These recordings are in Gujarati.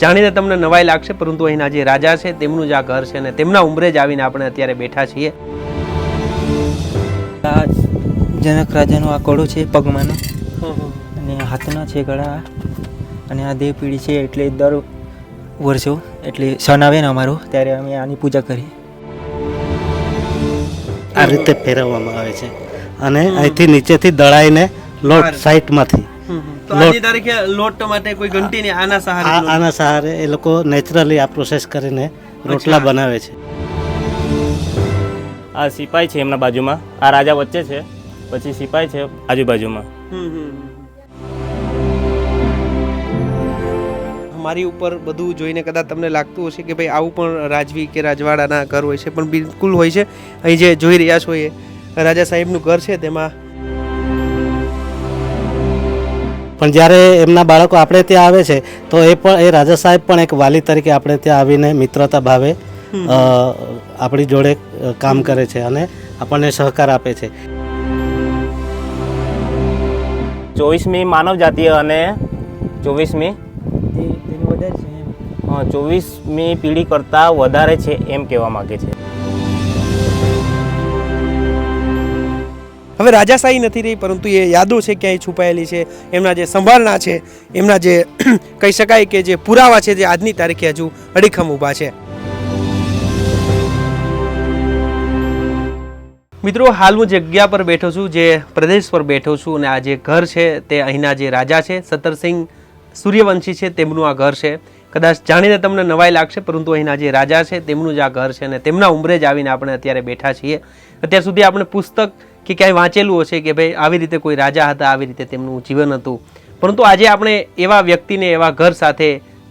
જાણીને તમને નવાઈ લાગશે પરંતુ અહીંના જે રાજા છે તેમનું જ આ ઘર છે અને તેમના ઉંમરે જ આવીને આપણે અત્યારે બેઠા છીએ. આ જનક રાજાનો આ કડો છે પગમાંનો. અને હાથના છે ગળા. અને આ દેવ પીઢી છે એટલે દર વર્ષો એટલે સન આવે ને અમારો ત્યારે અમે આની પૂજા કરીએ. આ રીતે ફેરવવામાં આવે છે. અને અહીંથી નીચેથી દળાઈને લોટ સાઈડમાંથી. તો આજની તારીખે લોટ માટે કોઈ ઘંટી ને આના આ સહારે આના સહારે એ લોકો નેચરલી આ પ્રોસેસ કરીને રોટલા બનાવે છે. આ સિપાઈ છે એમના બાજુમાં. આ રાજા વચ્ચે છે. પછી સિપાઈ છે આજુબાજુમાં. મારી ઉપર બધું જોઈને કદાચ તમને લાગતું હશે કે ભાઈ આવું પણ રાજવી કે રાજવાડાના ઘર હોય છે પણ બિલકુલ હોય છે. અહીં જે જોઈ રહ્યા છો એ રાજા સાહેબનું ઘર છે તેમાં પણ જ્યારે એમના બાળકો આપણે ત્યાં આવે છે તો એ પણ એ રાજા સાહેબ પણ એક વાલી તરીકે આપણે ત્યાં આવીને મિત્રતા ભાવે આપણી જોડે કામ કરે છે અને આપણને સહકાર આપે છે. ચોવીસમી માનવ જાતીય અને ચોવીસમી? ચોવીસમી પેઢી કરતાં વધારે છે એમ કહેવા માગે છે. હવે રાજાશાહી નથી રહી, પરંતુ એ યાદો છે ક્યાંય છુપાયેલી છે, એમના જે સંભાળના છે, એમના જે કહી શકાય કે જે પુરાવા છે જે આજની તારીખે હજુ અડીખમ ઊભા છે. મિત્રો, હાલ હું જગ્યા પર બેઠો છું, જે પ્રદેશ પર બેઠો છું અને આ જે ઘર છે તે અહીંના જે રાજા છે સતરસિંહ સૂર્યવંશી છે, તેમનું આ ઘર છે. કદાચ જાણીને તમને નવાઈ લાગશે, પરંતુ અહીંના જે રાજા છે તેમનું જ આ ઘર છે અને તેમના ઉંમરે જ આવીને આપણે અત્યારે બેઠા છીએ. અત્યાર સુધી આપણે પુસ્તક કે ક્યાંય વાંચેલું હશે કે ભાઈ આવી રીતે કોઈ રાજા હતા, આવી રીતે તેમનું જીવન હતું. પરંતુ આજે આપણે એવા વ્યક્તિને, એવા ઘર સાથે,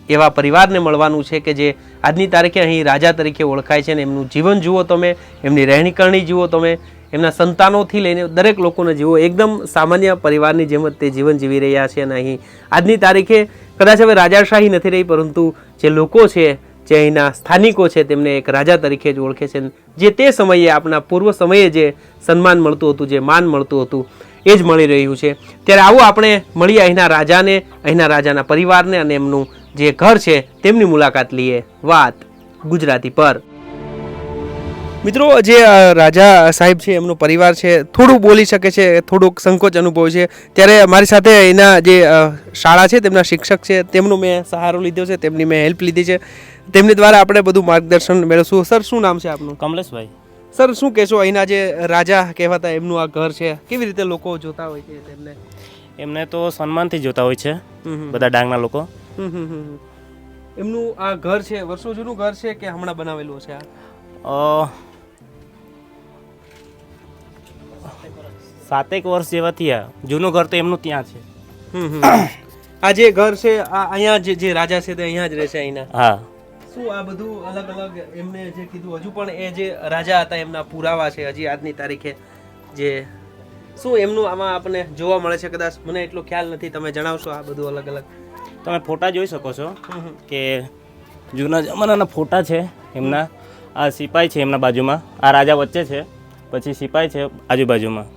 એવા પરિવારને મળવાનું છે કે જે આજની તારીખે અહીં રાજા તરીકે ઓળખાય છે ને એમનું જીવન જુઓ તમે, એમની રહેણીકરણી જુઓ તમે, એમના સંતાનોથી લઈને દરેક લોકોને જીવો એકદમ સામાન્ય પરિવારની જેમ જ તે જીવન જીવી રહ્યા છે અને અહીં આજની તારીખે કદાચ હવે રાજાશાહી નથી રહી, પરંતુ જે લોકો છે જે અહીંના સ્થાનિકો છે તેમને એક રાજા તરીકે જ ઓળખે છે. જે તે સમયે આપણા પૂર્વ સમયે જે સન્માન મળતું હતું, જે માન મળતું હતું, એ જ મળી રહ્યું છે. ત્યારે આવો આપણે મળીએ અહીંના રાજાને, અહીંના રાજાના પરિવારને અને એમનું જે ઘર છે, તેમની મુલાકાત લઈએ. વાત ગુજરાતી પર. મિત્રો જે રાજા સાહેબ છે એમનો પરિવાર છે થોડું બોલી શકે છે થોડુંક સંકોચ અનુભવ છે. ત્યારે મારી સાથે એના જે શાળા છે તેમના શિક્ષક છે તેમનો મેં સહારો લીધો છે તેમની મેં હેલ્પ લીધી છે. તેમની દ્વારા આપણે બધું માર્ગદર્શન મેળવશું. સર શું નામ છે આપનું? કમલેશભાઈ. સર શું કહેશો અહીંના જે રાજા કહેવાતા એમનું આ ઘર છે? કેવી રીતે લોકો જોતા હોય છે તેમને? એમને તો સન્માનથી જોતા હોય છે. બધા ડાંગના લોકો. એમનું આ ઘર છે વર્ષો જૂનું ઘર છે કે હમણાં બનાવેલું છે આ? સાતેક વર્ષ જેવા થયા. જૂનું ઘર તો એમનું ત્યાં છે. આ જે ઘર છે આ અહીંયા જે જે રાજા છે તે અહીંયા જ રહેશે અહીંના? હા. શું આ બધું અલગ અલગ એમને જે કીધું? હજુ પણ એ જે રાજા હતા એમના પુરાવા છે હજી આજની તારીખે જે શું એમનું આમાં આપણને જોવા મળે છે કદાચ? મને એટલો ખ્યાલ નથી. તમે જણાવશો આ બધું અલગ અલગ? તમે ફોટા જોઈ શકો છો. કે જૂના જમાનાના ફોટા છે એમના. આ સિપાઈ છે એમના બાજુમાં. આ રાજા વચ્ચે છે. પછી સિપાઈ છે આજુબાજુમાં.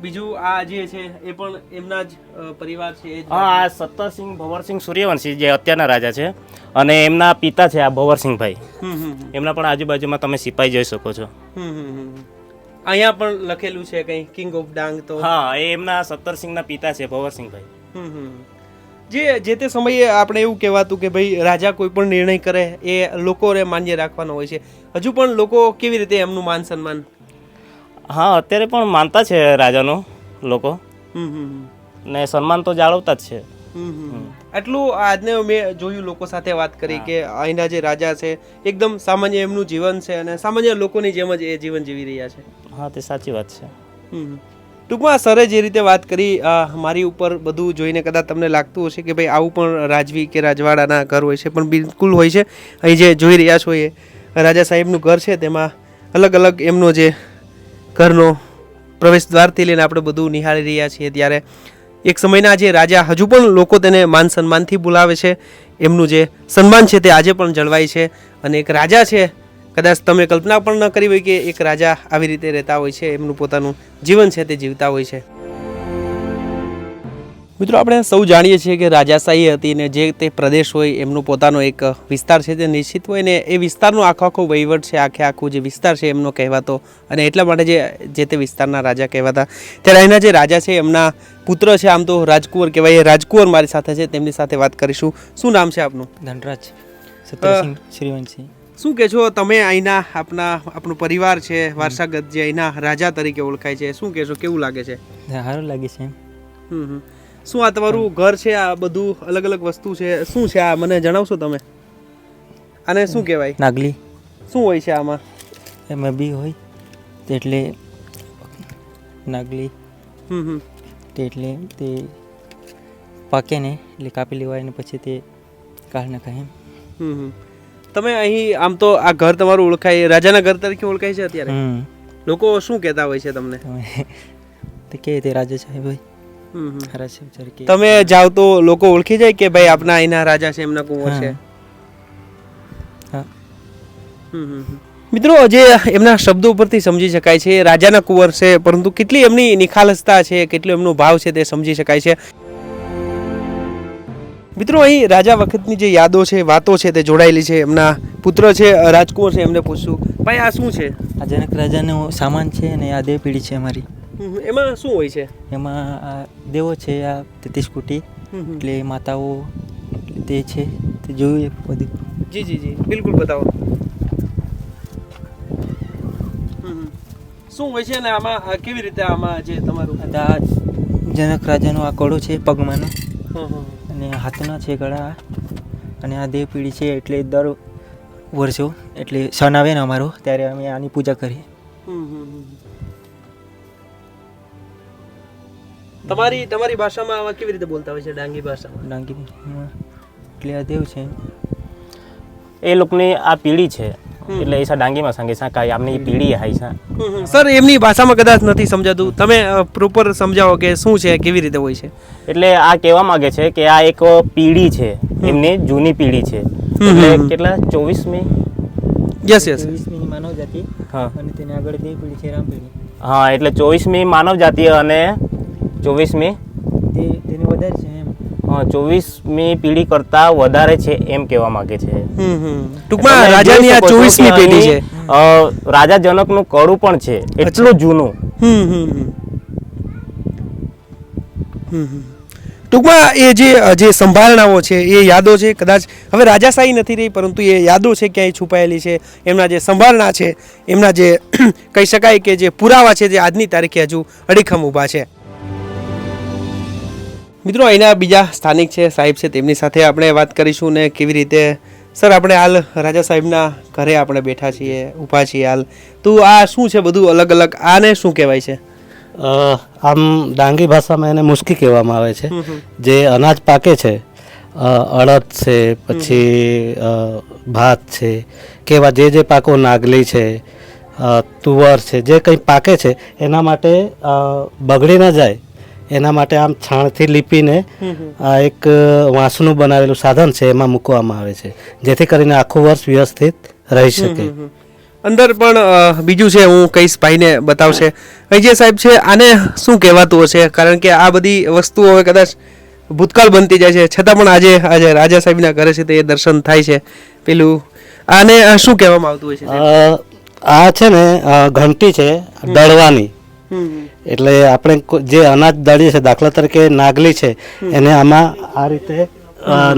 બીજું આ જે છે એ પણ એમના જ પરિવાર છે હા આ સત્તરસિંહ ભવરસિંહ સૂર્યવંશી જે અત્યારના રાજા છે અને એમના પિતા છે આ ભવરસિંહભાઈ. એમના પણ આજુબાજુમાં તમે સિપાઈ જોઈ શકો છો. અહીંયા પણ લખેલું છે કંઈ કિંગ ઓફ ડાંગ તો? હા એ એમના સત્તરસિંહના પિતા છે ભવરસિંહભાઈ. જે જે તે સમયે આપણે એવું કહેવાતું કે ભાઈ રાજા કોઈ પણ નિર્ણય કરે એ લોકોને માન્ય રાખવાનો હોય છે. હજુ પણ લોકો કેવી રીતે એમનું માન સન્માન હા અત્યારે પણ માનતા છે રાજાનો લોકો. ને સન્માન તો જાળવતા જ છે. આટલું આજને મેં જોયું લોકો સાથે વાત કરી કે અહીંના જે રાજા છે એકદમ સામાન્ય એમનું જીવન છે અને સામાન્ય લોકોની જેમ જ એ જીવન જીવી રહ્યા છે. હા તે સાચી વાત છે. ટૂંકમાં સરે જે રીતે વાત કરી મારી ઉપર બધું જોઈને કદાચ તમને લાગતું હશે કે ભાઈ આવું પણ રાજવી કે રાજવાડાના ઘર હોય છે પણ બિલકુલ હોય છે. અહીં જે જોઈ રહ્યા છો એ રાજા સાહેબનું ઘર છે તેમાં અલગ અલગ એમનો જે ઘરનો પ્રવેશ દ્વારથી લઈને આપણે બધું નિહાળી રહ્યા છીએ. ત્યારે એક સમયના જે રાજા હજુ પણ લોકો તેને માન સન્માનથી બોલાવે છે. એમનું જે સન્માન છે તે આજે પણ જળવાય છે. અને એક રાજા છે, કદાચ તમે કલ્પના પણ ન કરી હોય કે એક રાજા આવી રીતે રહેતા હોય છે. એમનું પોતાનું જીવન છે તે જીવતા હોય છે. મિત્રો આપણે સૌ જાણીએ છીએ કે રાજાશાહી હતી ને જે તે પ્રદેશ હોય એમનો પોતાનો એક વિસ્તાર છે તે નિશ્ચિત હોય ને એ વિસ્તારનો આખો આખો વહીવટ છે આખે આખું જે વિસ્તાર છે એમનો કહેવાતો અને એટલા માટે જે જે તે વિસ્તારના રાજા કહેવાતા. ત્યારે અહીંના જે રાજા છે એમના પુત્ર છે આમ તો રાજકુંવર કહેવાય એ રાજકુંવર મારી સાથે છે તેમની સાથે વાત કરીશું. શું નામ છે આપનું? ધનરાજ સત્તરસિંહ શ્રીવંશી. શું કે છો તમે અહીંના આપના આપણો પરિવાર છે વારસાગત જે અહીંના રાજા તરીકે ઓળખાય છે શું કહેશો? કેવું લાગે છે? સારું લાગે છે હમ હમ. શું આ તમારું ઘર છે? આ બધું અલગ અલગ વસ્તુ છે? શું છે આ? મને જણાવશો તમે? આને શું કહેવાય? નાગલી. શું હોય છે આમાં? એમાં બી હોય. એટલે નાગલી. હમ હમ. તે એટલે તે પાકે ને એટલે કાપી લેવાય ને પછી તે કાઢ નાખાય એમ. હમ હમ. તમે અહીં આમ તો આ ઘર તમારું ઓળખાય રાજાના ઘર તરીકે ઓળખાય છે અત્યારે? હમ. લોકો શું કહેતા હોય છે તમને? તમે તે કે તે રાજા સાહેબ હોય? તમે જાઓ તો લોકો ઓળખી જાય કે ભાઈ આપના અહીંના રાજા છે એમના કુંવર છે. મિત્રો જે એમના શબ્દો ઉપરથી સમજી શકાય છે રાજાના કુંવર છે પરંતુ કેટલી એમની નિખાલસતા છે કેટલો એમનો ભાવ છે તે સમજી શકાય છે. મિત્રો અહીં રાજા વખતની જે યાદો છે વાતો છે તે જોડાયેલી છે. એમના પુત્ર છે રાજકુંવર છે એમને પૂછશું. ભાઈ આ શું છે? આ જનક રાજાનો સામાન છે અને આ દેવ પેઢી છે અમારી. એમાં શું હોય છે? એમાં આ દેવો છે આ તેત્રીસ કોટી. એટલે માતાઓ તે છે તે જોયું બધું. જી જી જી. બિલકુલ બતાવો. શું હોય છે ને આમાં કેવી રીતે આમાં જે તમારું આ જનક રાજાનો આ કડો છે પગમાંનો. અને હાથના છે ગળા. અને આ દેવ પેઢી છે એટલે દર વર્ષો એટલે સણ આવે ને અમારો ત્યારે અમે આની પૂજા કરીએ. તમારી તમારી ભાષામાં આવા કેવી રીતે બોલતા હોય છે ડાંગી ભાષામાં? ડાંગી એટલે આ દેવ છે. એ લોકોની આ પીળી છે. એટલે એસા ડાંગીમાં સંગે સા કાય આમની પીળી હાઈ સા. સર એમની ભાષામાં કદાચ નથી સમજાતું. તમે પ્રોપર સમજાવો કે શું છે કેવી રીતે હોય છે? એટલે આ કહેવા માંગે છે કે આ એક પીળી છે. એમની જૂની પીળી છે. એટલે કેટલા? ચોવીસમી? યસ યસ વીસમી માનવ જાતિ હા. અને તેની આગળ દેવ પીળી છે રામ પીળી હા એટલે ચોવીસમી માનવ જાતિ અને ચોવીસમી તેને વધારે છે એમ. હા, ચોવીસમી પેઢી કરતા વધારે છે એમ કહેવા માંગે છે. ટૂંકમાં રાજાની આ ચોવીસમી પેઢી છે. રાજા જનકનું કડું પણ છે એટલું જૂનું. હમ હમ હમ. હમ હમ. ટૂંકમાં એ જે જે સંભાળનાઓ છે એ યાદો છે કદાચ હવે રાજાશાહી નથી રહી પરંતુ એ યાદો છે ક્યાંય છુપાયેલી છે એમના જે સંભાળણા છે એમના જે કહી શકાય કે જે પુરાવા છે જે આજની તારીખે હજુ અડીખમ ઊભા છે. મિત્રો અહીંના બીજા સ્થાનિક છે સાહેબ છે તેમની સાથે આપણે વાત કરીશું ને કેવી રીતે સર આપણે હાલ રાજા સાહેબના ઘરે આપણે બેઠા છીએ ઊભા છીએ હાલ. તો આ શું છે બધું અલગ અલગ? આને શું કહેવાય છે? આમ ડાંગી ભાષામાં એને મુસ્કી કહેવામાં આવે છે. જે અનાજ પાકે છે અડદ છે પછી ભાત છે કેવા જે જે પાકો નાગલી છે તુવર છે જે કંઈ પાકે છે એના માટે બગડી ન જાય. એના માટે આમ છાણથી લીપીને આ એક વાંસનું બનાવેલું સાધન છે એમાં મૂકવામાં આવે છે. જેથી કરીને આખું વર્ષ વ્યવસ્થિત રહી શકે. અંદર પણ બીજું છે હું કહીશ ભાઈને બતાવશે. અહીં જે સાહેબ છે આને શું કહેવાતું હશે? કારણ કે આ બધી વસ્તુઓ હવે કદાચ ભૂતકાળ બનતી જાય છે. છતાં પણ આજે આજે રાજા સાહેબના ઘરે છે તે દર્શન થાય છે. પેલું આને શું કહેવામાં આવતું હોય છે? આ છે ને ઘંટી છે દળવાની. એટલે આપણે જે અનાજ દળીએ છે દાખલા તરીકે નાગલી છે એને આમાં આ રીતે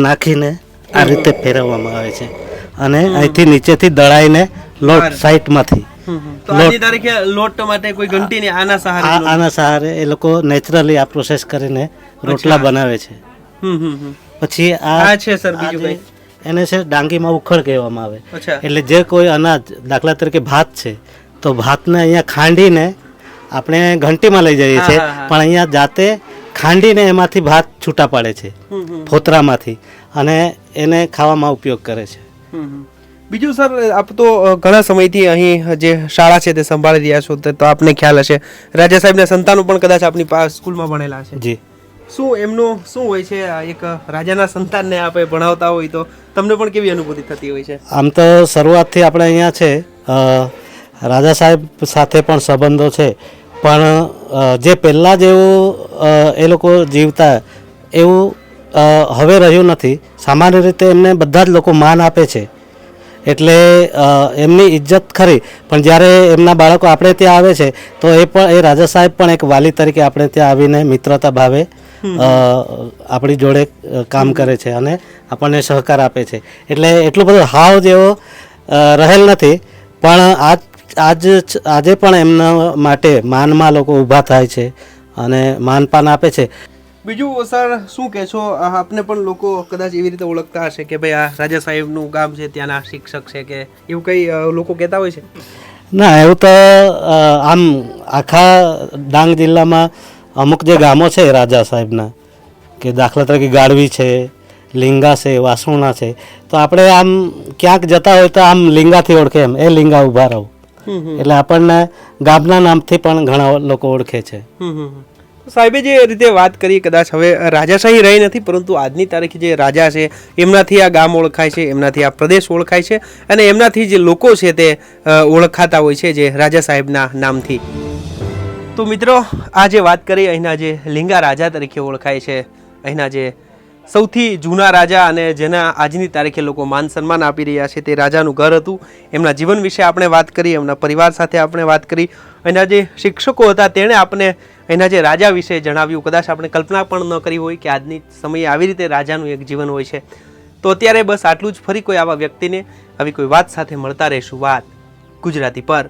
નાખીને આ રીતે ફેરવવામાં આવે છે. અને અહીંથી નીચેથી દળાઈને લોટ માટે કોઈ ઘંટી આના સહારે આના સહારે એ લોકો નેચરલી આ પ્રોસેસ કરીને રોટલા બનાવે છે. પછી આ છે સર બીજું એને છે ડાંગીમાં ઉખડ કહેવામાં આવે. એટલે જે કોઈ અનાજ દાખલા તરીકે ભાત છે તો ભાતને અહીંયા ખાંડીને આપણે ઘંટીમાં લઈ જઈએ છીએ. પણ અહીંયા જાતે ખાંડીને એમાંથી ભાત છૂટા પાડે છે. ફોતરામાંથી. અને એને ખાવામાં ઉપયોગ કરે છે. બીજું સર આપ તો ઘણા સમયથી અહીં જે શાળા છે તે સંભાળી રહ્યા છો તે તો આપને ખ્યાલ હશે. રાજા સાહેબના સંતાનો પણ કદાચ આપની પાસે સ્કૂલમાં ભણેલા છે. જી. શું એમનું શું હોય છે આ એક રાજાના સંતાનને આપણે ભણાવતા હોય તો? તમને પણ કેવી અનુભૂતિ થતી હોય છે? આમ તો શરૂઆતથી આપણે અહીંયા છે રાજા સાહેબ સાથે પણ સંબંધો છે. પણ જે પહેલાં જેવું એ લોકો જીવતા એવું હવે રહ્યું નથી. સામાન્ય રીતે એમને બધા જ લોકો માન આપે છે. એટલે એમની ઇજ્જત ખરી. પણ જ્યારે એમના બાળકો આપણે ત્યાં આવે છે તો એ પણ એ રાજા સાહેબ પણ એક વાલી તરીકે આપણે ત્યાં આવીને મિત્રતા ભાવે આપણી જોડે કામ કરે છે અને આપણને સહકાર આપે છે. એટલે એટલું બધું હાવ જેવો રહેલ નથી. પણ આજ આજ આજે પણ એમના માટે માનમાં લોકો ઊભા થાય છે અને માનપાન આપે છે. બીજું સર શું કહે છો? આપને પણ લોકો કદાચ એવી રીતે ઓળખતા હશે કે ભાઈ આ રાજા સાહેબનું ગામ છે ત્યાંના શિક્ષક છે કે એવું કંઈ લોકો કહેતા હોય છે? ના એવું તો આમ આખા ડાંગ જિલ્લામાં અમુક જે ગામો છે રાજા સાહેબના કે દાખલા તરીકે ગાળવી છે લીંગા છે વાસુણા છે તો આપણે આમ ક્યાંક જતા હોય તો આમ લીંગાથી ઓળખે એમ એ લીંગા ઊભા રહો. એટલે આપણને ગામના નામથી પણ ઘણા લોકો ઓળખે છે. સાહેબે જે રીતે વાત કરી કદાચ હવે રાજાશાહી રહી નથી પરંતુ આજની તારીખે જે રાજા છે એમનાથી આ ગામ ઓળખાય છે એમનાથી આ પ્રદેશ ઓળખાય છે અને એમનાથી જે લોકો છે તે ઓળખાતા હોય છે જે રાજા સાહેબના નામથી. તો મિત્રો આ જે વાત કરી અહીંના જે લિંગા રાજા તરીકે ઓળખાય છે અહીંના જે સૌથી જૂના રાજા અને જેના આજની તારીખે લોકો માન સન્માન આપી રહ્યા છે તે રાજાનું ઘર હતું. એમના જીવન વિશે આપણે વાત કરી, એમના પરિવાર સાથે આપણે વાત કરી. એના જે શિક્ષકો હતા તેણે આપણે એના જે રાજા વિશે જણાવ્યું. કદાચ આપણે કલ્પના પણ ન કરી હોય કે આજની સમયે આવી રીતે રાજાનું એક જીવન હોય છે. તો અત્યારે બસ આટલું જ. ફરી કોઈ આવા વ્યક્તિને આવી કોઈ વાત સાથે મળતા રહીશું. વાત ગુજરાતી પર.